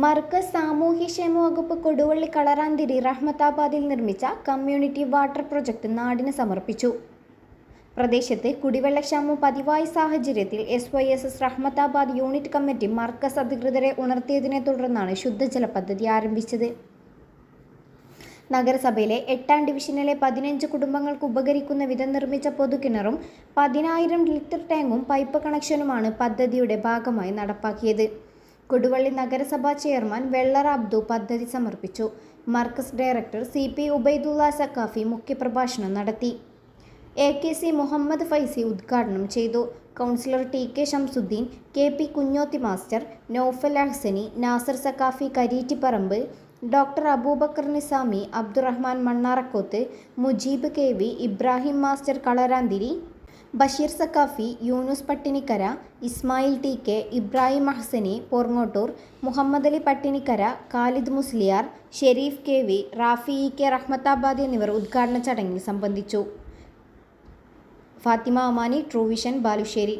മർക്കസ് സാമൂഹ്യക്ഷേമ വകുപ്പ് കൊടുവള്ളി കളറാന്തിരി റഹ്മത്താബാദിൽ നിർമ്മിച്ച കമ്മ്യൂണിറ്റി വാട്ടർ പ്രൊജക്ട് നാടിന് സമർപ്പിച്ചു. പ്രദേശത്ത് കുടിവെള്ളക്ഷാമം പതിവായ സാഹചര്യത്തിൽ S Y S S Rahmathabad unit committee Markaz അധികൃതരെ ഉണർത്തിയതിനെ തുടർന്നാണ് ശുദ്ധജല പദ്ധതി ആരംഭിച്ചത്. നഗരസഭയിലെ എട്ടാം ഡിവിഷനിലെ പതിനഞ്ച് കുടുംബങ്ങൾക്ക് ഉപകരിക്കുന്ന വിധം നിർമ്മിച്ച പൊതുകിണറും പതിനായിരം ലിറ്റർ ടാങ്കും പൈപ്പ് കണക്ഷനുമാണ് പദ്ധതിയുടെ ഭാഗമായി നടപ്പാക്കിയത്. കൊടുവള്ളി നഗരസഭാ ചെയർമാൻ വെള്ളറ അബ്ദു പദ്ധതി സമർപ്പിച്ചു. Markaz director C P Ubaidulla Saqafi മുഖ്യപ്രഭാഷണം നടത്തി. A K C Muhammad Faizy ഉദ്ഘാടനം ചെയ്തു. Councillor T K Shamsuddin K P Kunhoththi master Naufal Ahsani Nasar Saqafi Kareetiparamba doctor Abubakar Nizami Abdurahman Mannarakkoth Mujeeb K V Ibrahim master Kalaranthiri Basheer Saqafi Yunus Pattinikkara Ismail T K Ibrahim Ahsani Porngottur Muhammad Ali Pattinikkara Khalid Musliyar Shareef K V Rafi E K Rahmathabad എന്നിവർ ഉദ്ഘാടന ചടങ്ങിൽ സംബന്ധിച്ചു. ഫാത്തിമ അമാനി ട്രൂവിഷൻ ബാലുശ്ശേരി.